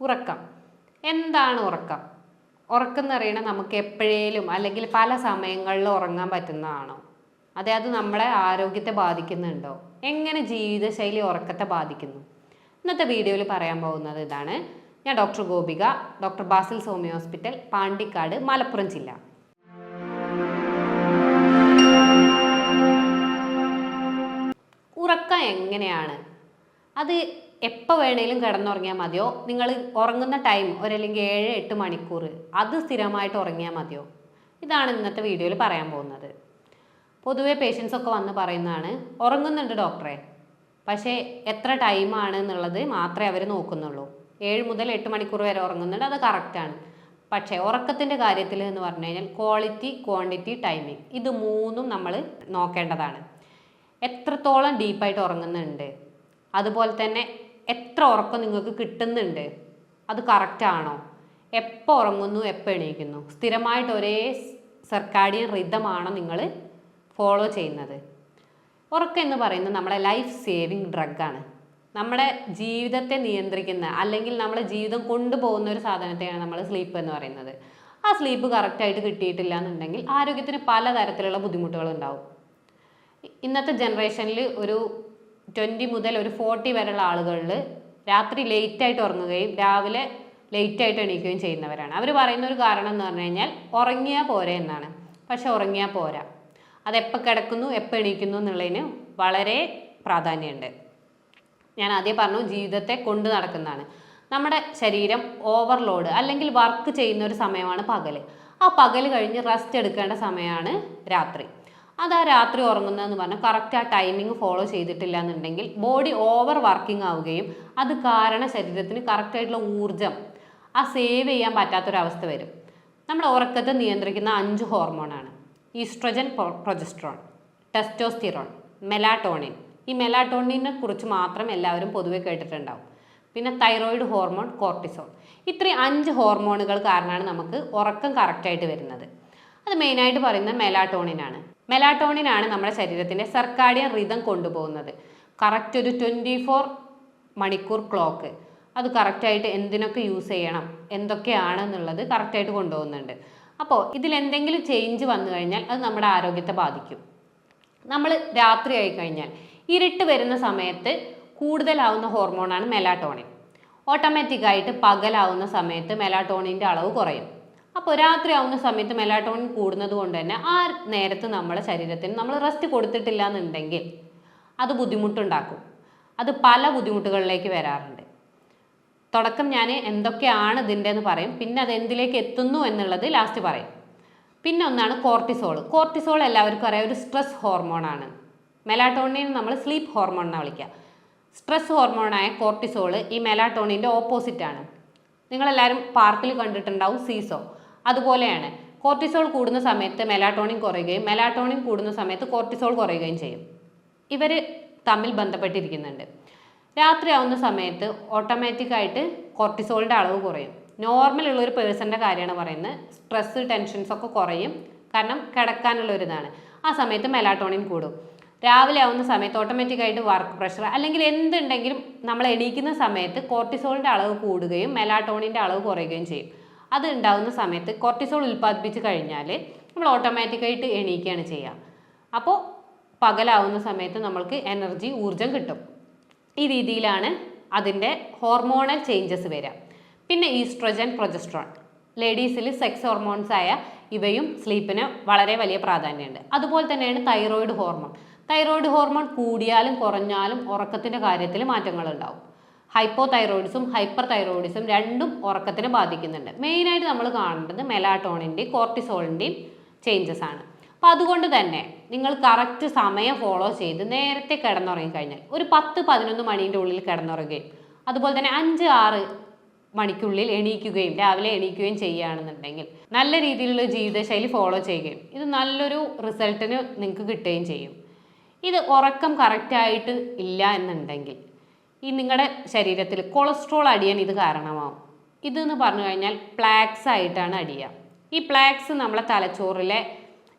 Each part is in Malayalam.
ഉറക്കം. എന്താണ് ഉറക്കം? ഉറക്കം എന്ന് പറയുന്നത് നമുക്ക് എപ്പോഴേലും അല്ലെങ്കിൽ പല സമയങ്ങളിലും ഉറങ്ങാൻ പറ്റുന്നതാണോ? അതെ അത് നമ്മളെ ആരോഗ്യത്തെ ബാധിക്കുന്നുണ്ടോ? എങ്ങനെ ജീവിതശൈലി ഉറക്കത്തെ ബാധിക്കുന്നു? ഇന്നത്തെ വീഡിയോയിൽ പറയാൻ പോകുന്നത് ഇതാണ്. ഞാൻ doctor Gopika doctor Basil Somi hospital Pandikkad Malappuram ജില്ല. ഉറക്കം എങ്ങനെയാണ്? അത് എപ്പോൾ വേണേലും കിടന്നുറങ്ങിയാൽ മതിയോ? നിങ്ങൾ ഉറങ്ങുന്ന ടൈം ഒരല്ലെങ്കിൽ ഏഴ് എട്ട് മണിക്കൂർ. അത് സ്ഥിരമായിട്ട് ഉറങ്ങിയാൽ മതിയോ? ഇതാണ് ഇന്നത്തെ വീഡിയോയിൽ പറയാൻ പോകുന്നത്. പൊതുവേ പേഷ്യൻസ് ഒക്കെ വന്ന് പറയുന്നതാണ് ഉറങ്ങുന്നുണ്ട് ഡോക്ടറെ. പക്ഷേ എത്ര ടൈമാണ് എന്നുള്ളത് മാത്രമേ അവർ നോക്കുന്നുള്ളൂ. ഏഴ് മുതൽ എട്ട് മണിക്കൂർ വരെ ഉറങ്ങുന്നുണ്ട് അത് കറക്റ്റാണ് പക്ഷേ ഉറക്കത്തിന്റെ കാര്യത്തിൽ എന്ന് പറഞ്ഞു കഴിഞ്ഞാൽ ക്വാളിറ്റി ക്വാണ്ടിറ്റി ടൈമിംഗ് ഇത് മൂന്നും നമ്മൾ നോക്കേണ്ടതാണ്. എത്രത്തോളം ഡീപ്പായിട്ട് ഉറങ്ങുന്നുണ്ട്. അതുപോലെ തന്നെ എത്ര ഉറക്കം നിങ്ങൾക്ക് കിട്ടുന്നുണ്ട്? അത് കറക്റ്റാണോ എപ്പോൾ ഉറങ്ങുന്നു? എപ്പോൾ എണീക്കുന്നു? സ്ഥിരമായിട്ട് ഒരേ സർക്കാഡിയൻ റിതമാണോ നിങ്ങൾ ഫോളോ ചെയ്യുന്നത്? ഉറക്കം എന്ന് പറയുന്നത് നമ്മുടെ ലൈഫ് സേവിങ് ഡ്രഗാണ് നമ്മുടെ ജീവിതത്തെ നിയന്ത്രിക്കുന്ന അല്ലെങ്കിൽ നമ്മളെ ജീവിതം കൊണ്ടുപോകുന്ന ഒരു സാധനത്തെയാണ് നമ്മൾ സ്ലീപ്പ് എന്ന് പറയുന്നത്. ആ സ്ലീപ്പ് കറക്റ്റായിട്ട് കിട്ടിയിട്ടില്ല എന്നുണ്ടെങ്കിൽ ആരോഗ്യത്തിന് പലതരത്തിലുള്ള ബുദ്ധിമുട്ടുകൾ ഉണ്ടാവും. ഇന്നത്തെ ജനറേഷനിൽ ഒരു ട്വന്റി മുതൽ ഒരു ഫോർട്ടി വരെയുള്ള ആളുകളിൽ രാത്രി ലേറ്റ് ആയിട്ട് ഉറങ്ങുകയും രാവിലെ ലേറ്റ് ആയിട്ട് എണീക്കുകയും ചെയ്യുന്നവരാണ്. അവർ പറയുന്ന ഒരു കാരണം എന്ന് പറഞ്ഞു കഴിഞ്ഞാൽ ഉറങ്ങിയാൽ പോരെ എന്നാണ്. പക്ഷെ ഉറങ്ങിയാൽ പോരാ. അതെപ്പോൾ കിടക്കുന്നു എപ്പോൾ എണീക്കുന്നു എന്നുള്ളതിന് വളരെ പ്രാധാന്യമുണ്ട്. ഞാൻ ആദ്യം പറഞ്ഞു ജീവിതത്തെ കൊണ്ടു നടക്കുന്നതാണ്. നമ്മുടെ ശരീരം ഓവർലോഡ് അല്ലെങ്കിൽ വർക്ക് ചെയ്യുന്ന ഒരു സമയമാണ് പകൽ ആ പകൽ കഴിഞ്ഞ് റെസ്റ്റ് എടുക്കേണ്ട സമയമാണ് രാത്രി. അത് രാത്രി ഉറങ്ങുന്നതെന്ന് പറഞ്ഞാൽ കറക്റ്റ് ആ ടൈമിംഗ് ഫോളോ ചെയ്തിട്ടില്ല എന്നുണ്ടെങ്കിൽ ബോഡി ഓവർ വർക്കിംഗ് ആവുകയും അത് കാരണം ശരീരത്തിന് കറക്റ്റായിട്ടുള്ള ഊർജം ആ സേവ് ചെയ്യാൻ പറ്റാത്തൊരവസ്ഥ വരും. നമ്മുടെ ഉറക്കത്തെ നിയന്ത്രിക്കുന്ന അഞ്ച് ഹോർമോണാണ് ഈസ്ട്രജൻ പ്രൊജസ്ട്രോൺ ടെസ്റ്റോസ്റ്റിറോൺ മെലാട്ടോണിൻ ഈ മെലാട്ടോണിനെ കുറിച്ച് മാത്രം എല്ലാവരും പൊതുവെ കേട്ടിട്ടുണ്ടാവും. പിന്നെ തൈറോയിഡ് ഹോർമോൺ കോർട്ടിസോൺ ഇത്രയും അഞ്ച് ഹോർമോണുകൾ കാരണമാണ് നമുക്ക് ഉറക്കം കറക്റ്റായിട്ട് വരുന്നത്. അത് മെയിനായിട്ട് പറയുന്നത് മെലാട്ടോണിനാണ് മെലാട്ടോണിനാണ് നമ്മുടെ ശരീരത്തിന്റെ സർക്കാഡിയൻ റിതം കൊണ്ടുപോകുന്നത്. കറക്റ്റ് ഒരു ട്വന്റി ഫോർ മണിക്കൂർ ക്ലോക്ക് അത് കറക്റ്റായിട്ട് എന്തിനൊക്കെ യൂസ് ചെയ്യണം എന്തൊക്കെയാണ് എന്നുള്ളത് കറക്റ്റായിട്ട് കൊണ്ടുപോകുന്നുണ്ട്. അപ്പോൾ ഇതിലെന്തെങ്കിലും ചേഞ്ച് വന്നു കഴിഞ്ഞാൽ അത് നമ്മുടെ ആരോഗ്യത്തെ ബാധിക്കും. നമ്മൾ രാത്രി ആയി കഴിഞ്ഞാൽ ഇരുട്ട് വരുന്ന സമയത്ത് കൂടുതലാവുന്ന ഹോർമോണാണ് മെലാട്ടോണിൻ ഓട്ടോമാറ്റിക്കായിട്ട് പകലാവുന്ന സമയത്ത് മെലാട്ടോണിന്റെ അളവ് കുറയും. അപ്പോൾ രാത്രി ആവുന്ന സമയത്ത് മെലാട്ടോണിൻ കൂടുന്നത് കൊണ്ട് തന്നെ ആ നേരത്ത് നമ്മുടെ ശരീരത്തിന് നമ്മൾ റെസ്റ്റ് കൊടുത്തിട്ടില്ല എന്നുണ്ടെങ്കിൽ അത് ബുദ്ധിമുട്ടുണ്ടാക്കും. അത് പല ബുദ്ധിമുട്ടുകളിലേക്ക് വരാറുണ്ട്. തുടക്കം ഞാൻ എന്തൊക്കെയാണ് ഇതിന്റെ എന്ന് പറയും. പിന്നെ അത് എന്തിലേക്ക് എത്തുന്നു എന്നുള്ളത് ലാസ്റ്റ് പറയും. പിന്നെ ഒന്നാണ് കോർട്ടിസോൾ കോർട്ടിസോൾ എല്ലാവർക്കും അറിയാം ഒരു സ്ട്രെസ് ഹോർമോണാണ് മെലാട്ടോണിനെ നമ്മൾ സ്ലീപ്പ് ഹോർമോൺ എന്നാണ് വിളിക്കുക സ്ട്രെസ് ഹോർമോണായ കോർട്ടിസോൾ ഈ മെലാട്ടോണിന്റെ ഓപ്പോസിറ്റാണ് നിങ്ങളെല്ലാവരും പാർക്കിൽ കണ്ടിട്ടുണ്ടാവും സീസോ അതുപോലെയാണ് കോർട്ടിസോൾ കൂടുന്ന സമയത്ത് മെലാട്ടോണിൻ കുറയുകയും മെലാട്ടോണിൻ കൂടുന്ന സമയത്ത് കോർട്ടിസോൾ കുറയുകയും ചെയ്യും. ഇവർ തമ്മിൽ ബന്ധപ്പെട്ടിരിക്കുന്നുണ്ട്. രാത്രിയാവുന്ന സമയത്ത് ഓട്ടോമാറ്റിക്കായിട്ട് കോർട്ടിസോളിന്റെ അളവ് കുറയും. നോർമൽ ഉള്ള ഒരു പേഴ്സന്റെ കാര്യമാണ് പറയുന്നത്. സ്ട്രെസ് ടെൻഷൻസ് ഒക്കെ കുറയും. കാരണം കിടക്കാനുള്ള ഒരു ആ സമയത്ത് മെലാട്ടോണിൻ കൂടും. രാവിലെ ആവുന്ന സമയത്ത് ഓട്ടോമാറ്റിക്കായിട്ട് വർക്ക് പ്രഷർ അല്ലെങ്കിൽ എന്തുണ്ടെങ്കിലും നമ്മൾ എണീക്കുന്ന സമയത്ത് കോർട്ടിസോളിന്റെ അളവ് കൂടുകയും മെലാട്ടോണിന്റെ അളവ് കുറയുകയും ചെയ്യും. അത് ഉണ്ടാകുന്ന സമയത്ത് കോർട്ടിസോൾ ഉൽപ്പാദിപ്പിച്ച് കഴിഞ്ഞാൽ നമ്മൾ ഓട്ടോമാറ്റിക്കായിട്ട് എണീക്കുകയാണ് ചെയ്യുക. അപ്പോൾ പകലാവുന്ന സമയത്ത് നമ്മൾക്ക് എനർജി ഊർജം കിട്ടും. ഈ രീതിയിലാണ് അതിന്റെ ഹോർമോണൽ ചേഞ്ചസ് വരിക. പിന്നെ ഈസ്ട്രജൻ പ്രൊജസ്ട്രോൺ ലേഡീസിൽ സെക്സ് ഹോർമോൺസ് ആയ ഇവയും സ്ലീപ്പിന് വളരെ വലിയ പ്രാധാന്യമുണ്ട്. അതുപോലെ തന്നെയാണ് തൈറോയിഡ് ഹോർമോൺ തൈറോയിഡ് ഹോർമോൺ കൂടിയാലും കുറഞ്ഞാലും ഉറക്കത്തിന്റെ കാര്യത്തിൽ മാറ്റങ്ങൾ ഉണ്ടാവും ഹൈപ്പോ തൈറോയിഡിസും ഹൈപ്പർ തൈറോയിഡിസും രണ്ടും ഉറക്കത്തിന് ബാധിക്കുന്നുണ്ട്. മെയിനായിട്ട് നമ്മൾ കാണേണ്ടത് മെലാട്ടോണിന്റെയും കോർട്ടിസോളിന്റെയും ചേഞ്ചസ് ആണ്. അപ്പോൾ അതുകൊണ്ട് തന്നെ നിങ്ങൾ കറക്റ്റ് സമയം ഫോളോ ചെയ്ത് നേരത്തെ കിടന്നുറങ്ങിക്കഴിഞ്ഞാൽ ഒരു പത്ത് പതിനൊന്ന് മണീന്റെ ഉള്ളിൽ കിടന്നുറങ്ങുകയും അതുപോലെ തന്നെ അഞ്ച് ആറ് മണിക്കുള്ളിൽ എണീക്കുകയും രാവിലെ എണീക്കുകയും ചെയ്യുകയാണെന്നുണ്ടെങ്കിൽ നല്ല രീതിയിലുള്ള ജീവിതശൈലി ഫോളോ ചെയ്യുകയും ഇത് നല്ലൊരു റിസൾട്ടിന് നിങ്ങൾക്ക് കിട്ടുകയും ചെയ്യും. ഇത് ഉറക്കം കറക്റ്റായിട്ട് ഇല്ല എന്നുണ്ടെങ്കിൽ ഈ നിങ്ങളുടെ ശരീരത്തിൽ കൊളസ്ട്രോൾ അടിയാൻ ഇത് കാരണമാവും. ഇതെന്ന് പറഞ്ഞു കഴിഞ്ഞാൽ പ്ലാക്സ് ആയിട്ടാണ് അടിയുക ഈ പ്ലാക്സ് നമ്മളെ തലച്ചോറിലെ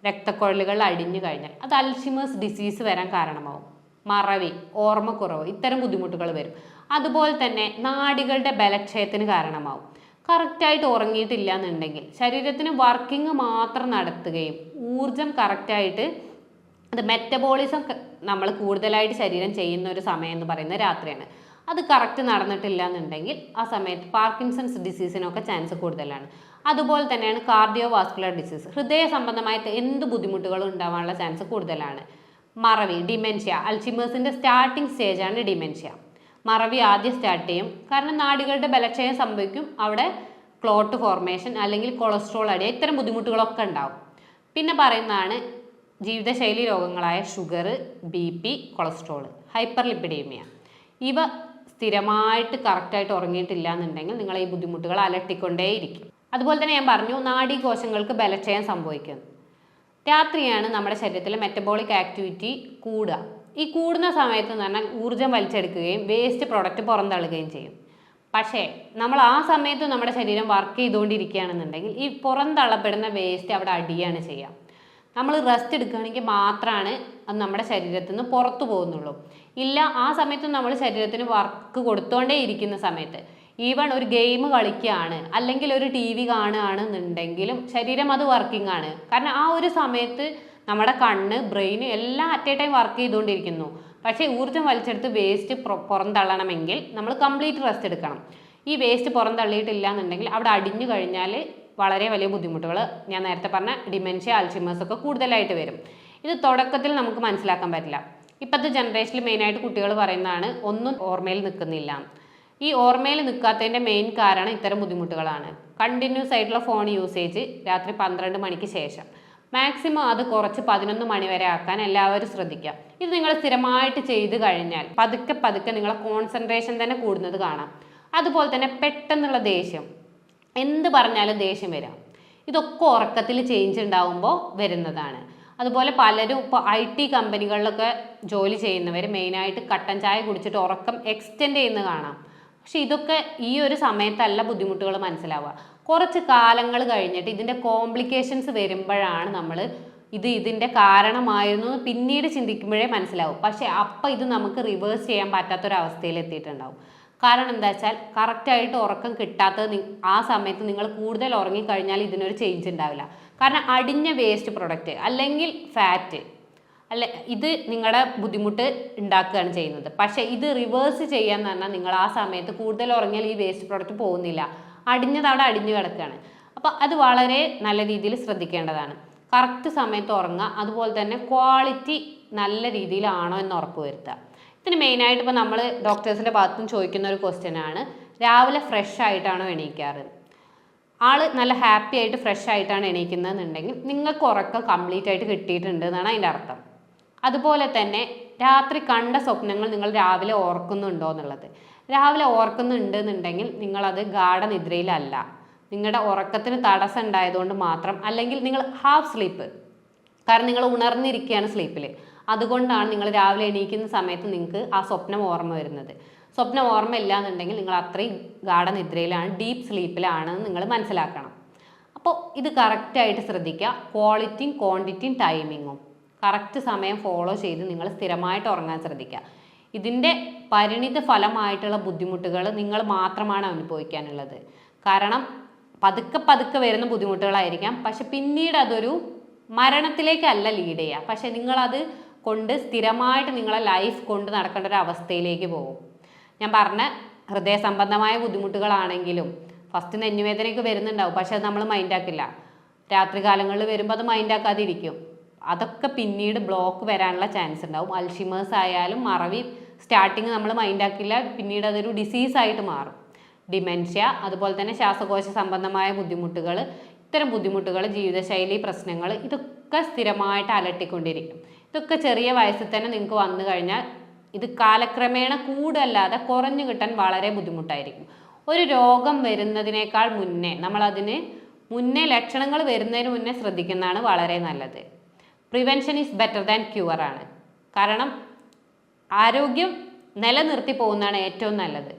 രക്തക്കുഴലുകൾ അടിഞ്ഞു കഴിഞ്ഞാൽ അത് അൽഷിമേഴ്സ് ഡിസീസ് വരാൻ കാരണമാവും. മറവി ഓർമ്മക്കുറവ് ഇത്തരം ബുദ്ധിമുട്ടുകൾ വരും. അതുപോലെ തന്നെ നാടികളുടെ ബലക്ഷയത്തിന് കാരണമാവും. കറക്റ്റായിട്ട് ഉറങ്ങിയിട്ടില്ല എന്നുണ്ടെങ്കിൽ ശരീരത്തിന് വർക്കിംഗ് മാത്രം നടത്തുകയും ഊർജം കറക്റ്റായിട്ട് അത് മെറ്റബോളിസം നമ്മൾ കൂടുതലായിട്ട് ശരീരം ചെയ്യുന്ന ഒരു സമയം എന്ന് പറയുന്നത് രാത്രിയാണ്. അത് കറക്റ്റ് നടന്നിട്ടില്ല എന്നുണ്ടെങ്കിൽ ആ സമയത്ത് പാർക്കിൻസൺസ് ഡിസീസിനൊക്കെ ചാൻസ് കൂടുതലാണ്. അതുപോലെ തന്നെയാണ് കാർഡിയോ വാസ്കുലർ ഡിസീസ് ഹൃദയ സംബന്ധമായിട്ട് എന്ത് ബുദ്ധിമുട്ടുകളും ഉണ്ടാവാനുള്ള ചാൻസ് കൂടുതലാണ്. മറവി ഡിമെൻഷ്യ അൽഷിമേഴ്സിന്റെ സ്റ്റാർട്ടിംഗ് സ്റ്റേജാണ് ഡിമെൻഷ്യ മറവി ആദ്യം സ്റ്റാർട്ട് ചെയ്യും. കാരണം നാടികളുടെ ബലക്ഷയം സംഭവിക്കും. അവിടെ ക്ലോട്ട് ഫോർമേഷൻ അല്ലെങ്കിൽ കൊളസ്ട്രോൾ അടിയ ഇത്തരം ബുദ്ധിമുട്ടുകളൊക്കെ ഉണ്ടാവും. പിന്നെ പറയുന്നതാണ് ജീവിതശൈലി രോഗങ്ങളായ sugar B P cholesterol hyperlipidaemia ഇവ സ്ഥിരമായിട്ട് കറക്റ്റായിട്ട് ഉറങ്ങിയിട്ടില്ല എന്നുണ്ടെങ്കിൽ നിങ്ങൾ ഈ ബുദ്ധിമുട്ടുകൾ അലട്ടിക്കൊണ്ടേയിരിക്കും. അതുപോലെ തന്നെ ഞാൻ പറഞ്ഞു നാഡീകോശങ്ങൾക്ക് ബലക്ഷയം സംഭവിക്കുന്നു. രാത്രിയാണ് നമ്മുടെ ശരീരത്തിലെ മെറ്റബോളിക് ആക്ടിവിറ്റി കൂടുക. ഈ കൂടുന്ന സമയത്ത് എന്ന് പറഞ്ഞാൽ ഊർജം വലിച്ചെടുക്കുകയും വേസ്റ്റ് പ്രൊഡക്റ്റ് പുറന്തള്ളുകയും ചെയ്യും. പക്ഷേ നമ്മൾ ആ സമയത്ത് നമ്മുടെ ശരീരം വർക്ക് ചെയ്തുകൊണ്ടിരിക്കുകയാണെന്നുണ്ടെങ്കിൽ ഈ പുറന്തള്ളപ്പെടുന്ന വേസ്റ്റ് അവിടെ അടിയാണ് ചെയ്യുക. നമ്മൾ റെസ്റ്റ് എടുക്കുകയാണെങ്കിൽ മാത്രമാണ് അത് നമ്മുടെ ശരീരത്തിൽ നിന്ന് പുറത്തു പോകുന്നുള്ളൂ. ഇല്ല ആ സമയത്ത് നമ്മൾ ശരീരത്തിന് വർക്ക് കൊടുത്തോണ്ടേ ഇരിക്കുന്ന സമയത്ത്. ഈവൺ ഒരു ഗെയിം കളിക്കുകയാണ് അല്ലെങ്കിൽ ഒരു ടി വി കാണുകയാണെന്നുണ്ടെങ്കിലും ശരീരം അത് വർക്കിംഗ് ആണ്. കാരണം ആ ഒരു സമയത്ത് നമ്മുടെ കണ്ണ് ബ്രെയിൻ എല്ലാം അറ്റ് എ ടൈം വർക്ക് ചെയ്തുകൊണ്ടിരിക്കുന്നു. പക്ഷേ ഊർജം വലിച്ചെടുത്ത് വേസ്റ്റ് പുറന്തള്ളണമെങ്കിൽ നമ്മൾ കംപ്ലീറ്റ് റെസ്റ്റ് എടുക്കണം. ഈ വേസ്റ്റ് പുറന്തള്ളിയിട്ടില്ല എന്നുണ്ടെങ്കിൽ അവിടെ അടിഞ്ഞു കഴിഞ്ഞാൽ വളരെ വലിയ ബുദ്ധിമുട്ടുകൾ. ഞാൻ നേരത്തെ പറഞ്ഞ ഡിമെൻഷ്യ ആൽഷിമേഴ്സ് ഒക്കെ കൂടുതലായിട്ട് വരും. ഇത് തുടക്കത്തിൽ നമുക്ക് മനസ്സിലാക്കാൻ പറ്റില്ല. ഇപ്പോഴത്തെ ജനറേഷനിൽ മെയിനായിട്ട് കുട്ടികൾ പറയുന്നതാണ് ഒന്നും ഓർമ്മയിൽ നിൽക്കുന്നില്ല. ഈ ഓർമ്മയിൽ നിൽക്കാത്തതിന്റെ മെയിൻ കാരണം ഇത്തരം ബുദ്ധിമുട്ടുകളാണ്. കണ്ടിന്യൂസ് ആയിട്ടുള്ള ഫോൺ യൂസേജ് രാത്രി പന്ത്രണ്ട് മണിക്ക് ശേഷം. മാക്സിമം അത് കുറച്ച് പതിനൊന്ന് മണി വരെ ആക്കാൻ എല്ലാവരും ശ്രദ്ധിക്കുക. ഇത് നിങ്ങൾ സ്ഥിരമായിട്ട് ചെയ്തു കഴിഞ്ഞാൽ പതുക്കെ പതുക്കെ നിങ്ങളെ കോൺസെൻട്രേഷൻ തന്നെ കൂടുന്നത് കാണാം. അതുപോലെ തന്നെ പെട്ടെന്നുള്ള ദേഷ്യം. എന്ത് പറഞ്ഞാലും ദേഷ്യം വരാം. ഇതൊക്കെ ഉറക്കത്തിൽ ചേഞ്ച് ഉണ്ടാവുമ്പോൾ വരുന്നതാണ്. അതുപോലെ പലരും ഇപ്പോൾ ഐ ടി കമ്പനികളിലൊക്കെ ജോലി ചെയ്യുന്നവർ മെയിനായിട്ട് കട്ടൻ ചായ കുടിച്ചിട്ട് ഉറക്കം എക്സ്റ്റെൻഡ് ചെയ്യുന്നത് കാണാം. പക്ഷെ ഇതൊക്കെ ഈ ഒരു സമയത്തല്ല ബുദ്ധിമുട്ടുകൾ മനസ്സിലാവുക. കുറച്ച് കാലങ്ങൾ കഴിഞ്ഞിട്ട് ഇതിന്റെ കോംപ്ലിക്കേഷൻസ് വരുമ്പോഴാണ് നമ്മൾ ഇത് ഇതിന്റെ കാരണമായിരുന്നു പിന്നീട് ചിന്തിക്കുമ്പോഴേ മനസ്സിലാവും. പക്ഷേ അപ്പം ഇത് നമുക്ക് റിവേഴ്സ് ചെയ്യാൻ പറ്റാത്തൊരവസ്ഥയിൽ എത്തിയിട്ടുണ്ടാവും. കാരണം എന്താ വെച്ചാൽ കറക്റ്റായിട്ട് ഉറക്കം കിട്ടാത്തത് ആ സമയത്ത് നിങ്ങൾ കൂടുതൽ ഉറങ്ങിക്കഴിഞ്ഞാൽ ഇതിനൊരു ചേഞ്ച് ഉണ്ടാവില്ല. കാരണം അടിഞ്ഞ വേസ്റ്റ് പ്രൊഡക്റ്റ് അല്ലെങ്കിൽ ഫാറ്റ് അല്ല ഇത് നിങ്ങളുടെ ബുദ്ധിമുട്ട് ഉണ്ടാക്കുകയാണ് ചെയ്യുന്നത്. പക്ഷേ ഇത് റിവേഴ്സ് ചെയ്യാന്ന് പറഞ്ഞാൽ നിങ്ങൾ ആ സമയത്ത് കൂടുതൽ ഉറങ്ങിയാൽ ഈ വേസ്റ്റ് പ്രൊഡക്റ്റ് പോകുന്നില്ല. അടിഞ്ഞത് അവിടെ അടിഞ്ഞു കിടക്കുകയാണ് അപ്പോൾ അത് വളരെ നല്ല രീതിയിൽ ശ്രദ്ധിക്കേണ്ടതാണ്. കറക്റ്റ് സമയത്ത് ഉറങ്ങുക അതുപോലെ തന്നെ ക്വാളിറ്റി നല്ല രീതിയിലാണോ എന്ന് ഉറപ്പ് വരുത്തുക. ഇതിന് മെയിനായിട്ട് ഇപ്പോൾ നമ്മൾ ഡോക്ടേഴ്സിന്റെ ഭാഗത്തുനിന്ന് ചോദിക്കുന്ന ഒരു ക്വസ്റ്റ്യൻ ആണ്. രാവിലെ ഫ്രഷ് ആയിട്ടാണോ എണീക്കാറ്? ആൾ നല്ല ഹാപ്പി ആയിട്ട് ഫ്രഷ് ആയിട്ടാണ് എണീക്കുന്നതെന്നുണ്ടെങ്കിൽ നിങ്ങൾക്ക് ഉറക്കം കംപ്ലീറ്റ് ആയിട്ട് കിട്ടിയിട്ടുണ്ട് എന്നാണ് അതിന്റെ അർത്ഥം. അതുപോലെ തന്നെ രാത്രി കണ്ട സ്വപ്നങ്ങൾ നിങ്ങൾ രാവിലെ ഓർക്കുന്നുണ്ടോ എന്നുള്ളത്. രാവിലെ ഓർക്കുന്നുണ്ട് എന്നുണ്ടെങ്കിൽ നിങ്ങളത് ഗാഠനിദ്രയിലല്ല. നിങ്ങളുടെ ഉറക്കത്തിന് തടസ്സം ഉണ്ടായതുകൊണ്ട് മാത്രം അല്ലെങ്കിൽ നിങ്ങൾ ഹാഫ് സ്ലീപ്പ് കാരണം നിങ്ങൾ ഉണർന്നിരിക്കുകയാണ് സ്ലീപ്പിൽ അതുകൊണ്ടാണ് നിങ്ങൾ രാവിലെ എണീക്കുന്ന സമയത്ത് നിങ്ങൾക്ക് ആ സ്വപ്നം ഓർമ്മ വരുന്നത്. സ്വപ്നം ഓർമ്മയില്ല എന്നുണ്ടെങ്കിൽ നിങ്ങൾ അത്രയും ഗാഠനിദ്രയിലാണ് ഡീപ്പ് സ്ലീപ്പിലാണ് നിങ്ങൾ മനസ്സിലാക്കണം. അപ്പോൾ ഇത് കറക്റ്റായിട്ട് ശ്രദ്ധിക്കുക. ക്വാളിറ്റിയും ക്വാണ്ടിറ്റിയും ടൈമിങ്ങും കറക്റ്റ് സമയം ഫോളോ ചെയ്ത് നിങ്ങൾ സ്ഥിരമായിട്ട് ഉറങ്ങാൻ ശ്രദ്ധിക്കുക. ഇതിന്റെ പരിണിത ഫലമായിട്ടുള്ള ബുദ്ധിമുട്ടുകൾ നിങ്ങൾ മാത്രമാണ് അനുഭവിക്കാനുള്ളത്. കാരണം പതുക്കെ പതുക്കെ വരുന്ന ബുദ്ധിമുട്ടുകളായിരിക്കാം. പക്ഷെ പിന്നീട് അതൊരു മരണത്തിലേക്കല്ല ലീഡ് ചെയ്യുക. പക്ഷെ നിങ്ങളത് കൊണ്ട് സ്ഥിരമായിട്ട് നിങ്ങളെ ലൈഫ് കൊണ്ട് നടക്കേണ്ട ഒരു അവസ്ഥയിലേക്ക് പോകും. ഞാൻ പറഞ്ഞ ഹൃദയ സംബന്ധമായ ബുദ്ധിമുട്ടുകളാണെങ്കിലും ഫസ്റ്റ് നെഞ്ഞുവേദനയൊക്കെ വരുന്നുണ്ടാവും. പക്ഷെ അത് നമ്മൾ മൈൻഡാക്കില്ല രാത്രി കാലങ്ങളിൽ വരുമ്പോൾ അത് മൈൻഡാക്കാതിരിക്കും അതൊക്കെ പിന്നീട് ബ്ലോക്ക് വരാനുള്ള ചാൻസ് ഉണ്ടാവും. അൽഷിമേഴ്സ് ആയാലും മറവി സ്റ്റാർട്ടിങ് നമ്മൾ മൈൻഡാക്കില്ല പിന്നീട് അതൊരു ഡിസീസായിട്ട് മാറും. ഡിമെൻഷ്യ അതുപോലെ തന്നെ ശ്വാസകോശ സംബന്ധമായ ബുദ്ധിമുട്ടുകൾ ഇത്തരം ബുദ്ധിമുട്ടുകൾ ജീവിതശൈലി പ്രശ്നങ്ങൾ ഇതൊക്കെ സ്ഥിരമായിട്ട് അലട്ടിക്കൊണ്ടിരിക്കും. ഇതൊക്കെ ചെറിയ വയസ്സിൽ തന്നെ നിങ്ങൾക്ക് വന്നു കഴിഞ്ഞാൽ ഇത് കാലക്രമേണ കൂടല്ലാതെ കുറഞ്ഞു കിട്ടാൻ വളരെ ബുദ്ധിമുട്ടായിരിക്കും. ഒരു രോഗം വരുന്നതിനേക്കാൾ മുന്നേ നമ്മളതിന് മുന്നേ ലക്ഷണങ്ങൾ വരുന്നതിന് മുന്നേ ശ്രദ്ധിക്കുന്നതാണ് വളരെ നല്ലത്. Prevention is better than cure ആണ്. കാരണം ആരോഗ്യം നിലനിർത്തി പോകുന്നതാണ് ഏറ്റവും നല്ലത്.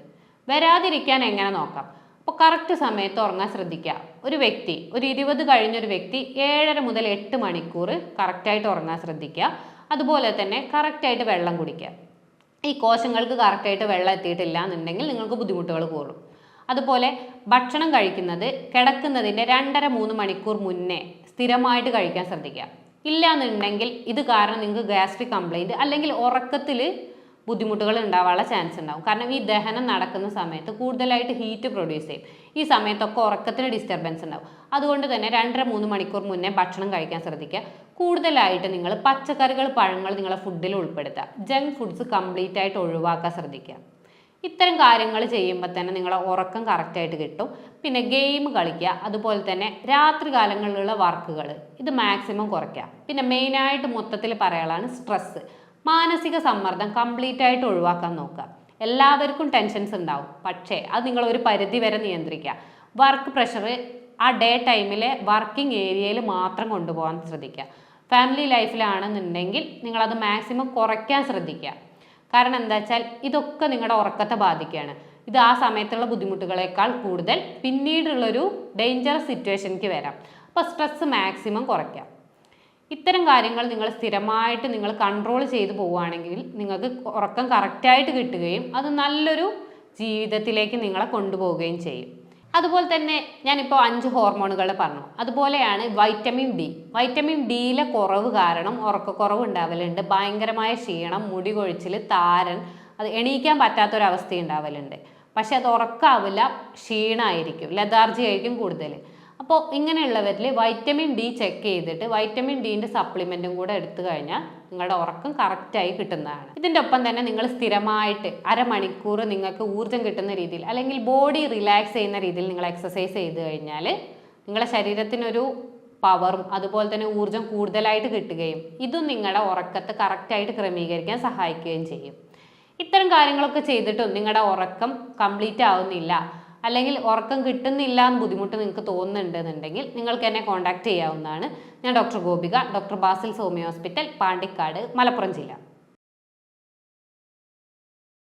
വരാതിരിക്കാൻ എങ്ങനെ നോക്കാം? അപ്പോൾ കറക്റ്റ് സമയത്ത് ഉറങ്ങാൻ ശ്രദ്ധിക്കുക. ഒരു വ്യക്തി ഒരു ഇരുപത് കഴിഞ്ഞൊരു വ്യക്തി ഏഴര മുതൽ എട്ട് മണിക്കൂർ കറക്റ്റായിട്ട് ഉറങ്ങാൻ ശ്രദ്ധിക്കുക. അതുപോലെ തന്നെ കറക്റ്റായിട്ട് വെള്ളം കുടിക്കുക. ഈ കോശങ്ങൾക്ക് കറക്റ്റായിട്ട് വെള്ളം എത്തിയിട്ടില്ല എന്നുണ്ടെങ്കിൽ നിങ്ങൾക്ക് ബുദ്ധിമുട്ടുകൾ കൂടും. അതുപോലെ ഭക്ഷണം കഴിക്കുന്നത് കിടക്കുന്നതിന്റെ രണ്ടര മൂന്ന് മണിക്കൂർ മുന്നേ സ്ഥിരമായിട്ട് കഴിക്കാൻ ശ്രദ്ധിക്കുക. ഇല്ല എന്നുണ്ടെങ്കിൽ ഇത് കാരണം നിങ്ങൾക്ക് ഗ്യാസ്ട്രിക് കംപ്ലൈന്റ് അല്ലെങ്കിൽ ഉറക്കത്തിൽ ബുദ്ധിമുട്ടുകൾ ഉണ്ടാവാനുള്ള ചാൻസ് ഉണ്ടാവും. കാരണം ഈ ദഹനം നടക്കുന്ന സമയത്ത് കൂടുതലായിട്ട് ഹീറ്റ് പ്രൊഡ്യൂസ് ചെയ്യും. ഈ സമയത്തൊക്കെ ഉറക്കത്തിന് ഡിസ്റ്റർബൻസ് ഉണ്ടാവും. അതുകൊണ്ട് തന്നെ രണ്ടര മൂന്ന് മണിക്കൂർ മുന്നേ ഭക്ഷണം കഴിക്കാൻ ശ്രദ്ധിക്കുക. കൂടുതലായിട്ട് നിങ്ങൾ പച്ചക്കറികൾ പഴങ്ങൾ നിങ്ങളുടെ ഫുഡിൽ ഉൾപ്പെടുത്തുക. ജങ്ക് ഫുഡ്സ് കംപ്ലീറ്റ് ആയിട്ട് ഒഴിവാക്കാൻ ശ്രദ്ധിക്കുക. ഇത്തരം കാര്യങ്ങൾ ചെയ്യുമ്പോൾ തന്നെ നിങ്ങളുടെ ഉറക്കം കറക്റ്റായിട്ട് കിട്ടും. പിന്നെ ഗെയിം കളിക്കുക. അതുപോലെ തന്നെ രാത്രി കാലങ്ങളിലുള്ള വർക്കുകൾ ഇത് മാക്സിമം കുറയ്ക്കുക. പിന്നെ മെയിനായിട്ട് മൊത്തത്തിൽ പറയാനുള്ളതാണ് സ്ട്രെസ്സ് മാനസിക സമ്മർദ്ദം കംപ്ലീറ്റ് ആയിട്ട് ഒഴിവാക്കാൻ നോക്കുക. എല്ലാവർക്കും ടെൻഷൻസ് ഉണ്ടാവും. പക്ഷേ അത് നിങ്ങൾ ഒരു പരിധി വരെ നിയന്ത്രിക്കുക. വർക്ക് പ്രഷർ ആ ഡേ ടൈമിലെ വർക്കിംഗ് ഏരിയയിൽ മാത്രം കൊണ്ടുപോകാൻ ശ്രദ്ധിക്കുക. ഫാമിലി ലൈഫിലാണെന്നുണ്ടെങ്കിൽ നിങ്ങളത് മാക്സിമം കുറയ്ക്കാൻ ശ്രദ്ധിക്കുക. കാരണം എന്താ വെച്ചാൽ ഇതൊക്കെ നിങ്ങളുടെ ഉറക്കത്തെ ബാധിക്കുകയാണ്. ഇത് ആ സമയത്തുള്ള ബുദ്ധിമുട്ടുകളേക്കാൾ കൂടുതൽ പിന്നീടുള്ളൊരു ഡേഞ്ചറസ് സിറ്റുവേഷനിലേക്ക് വരാം. അപ്പോൾ സ്ട്രെസ് മാക്സിമം കുറയ്ക്കാം ഇത്തരം കാര്യങ്ങൾ നിങ്ങൾ സ്ഥിരമായിട്ട് നിങ്ങൾ കൺട്രോൾ ചെയ്തു പോവുകയാണെങ്കിൽ നിങ്ങൾക്ക് ഉറക്കം കറക്റ്റായിട്ട് കിട്ടുകയും അത് നല്ലൊരു ജീവിതത്തിലേക്ക് നിങ്ങളെ കൊണ്ടുപോവുകയും ചെയ്യും. അതുപോലെ തന്നെ ഞാനിപ്പോൾ അഞ്ച് ഹോർമോണുകൾ പറഞ്ഞു. അതുപോലെയാണ് വൈറ്റമിൻ ഡി വൈറ്റമിൻ ഡിയിലെ കുറവ് കാരണം ഉറക്കക്കുറവ് ഉണ്ടാവലുണ്ട് ഭയങ്കരമായ ക്ഷീണം മുടി കൊഴിച്ചിൽ താരൻ അത് എണീക്കാൻ പറ്റാത്തൊരവസ്ഥ ഉണ്ടാവലുണ്ട്. പക്ഷെ അത് ഉറക്കാവില്ല ക്ഷീണമായിരിക്കും ലതാർജി ആയിരിക്കും കൂടുതൽ അപ്പോൾ ഇങ്ങനെയുള്ളവരിൽ വൈറ്റമിൻ ഡി ചെക്ക് ചെയ്തിട്ട് വൈറ്റമിൻ ഡീന്റെ സപ്ലിമെന്റും കൂടെ എടുത്തു കഴിഞ്ഞാൽ നിങ്ങളുടെ ഉറക്കം കറക്റ്റായി കിട്ടുന്നതാണ്. ഇതിന്റെ ഒപ്പം തന്നെ നിങ്ങൾ സ്ഥിരമായിട്ട് അരമണിക്കൂർ നിങ്ങൾക്ക് ഊർജം കിട്ടുന്ന രീതിയിൽ അല്ലെങ്കിൽ ബോഡി റിലാക്സ് ചെയ്യുന്ന രീതിയിൽ നിങ്ങൾ എക്സസൈസ് ചെയ്ത് കഴിഞ്ഞാൽ നിങ്ങളുടെ ശരീരത്തിനൊരു പവറും അതുപോലെ തന്നെ ഊർജം കൂടുതലായിട്ട് കിട്ടുകയും ഇതും നിങ്ങളുടെ ഉറക്കത്തെ കറക്റ്റായിട്ട് ക്രമീകരിക്കാൻ സഹായിക്കുകയും ചെയ്യും. ഇത്തരം കാര്യങ്ങളൊക്കെ ചെയ്തിട്ടും നിങ്ങളുടെ ഉറക്കം കംപ്ലീറ്റ് ആവുന്നില്ല. അല്ലെങ്കിൽ ഉറക്കം കിട്ടുന്നില്ല എന്ന് ബുദ്ധിമുട്ട് നിങ്ങൾക്ക് തോന്നുന്നുണ്ടെന്നുണ്ടെങ്കിൽ നിങ്ങൾക്ക് എന്നെ കോൺടാക്ട് ചെയ്യാവുന്നതാണ്. ഞാൻ doctor Gopika doctor Basil Somi hospital Pandikkad Malappuram ജില്ല.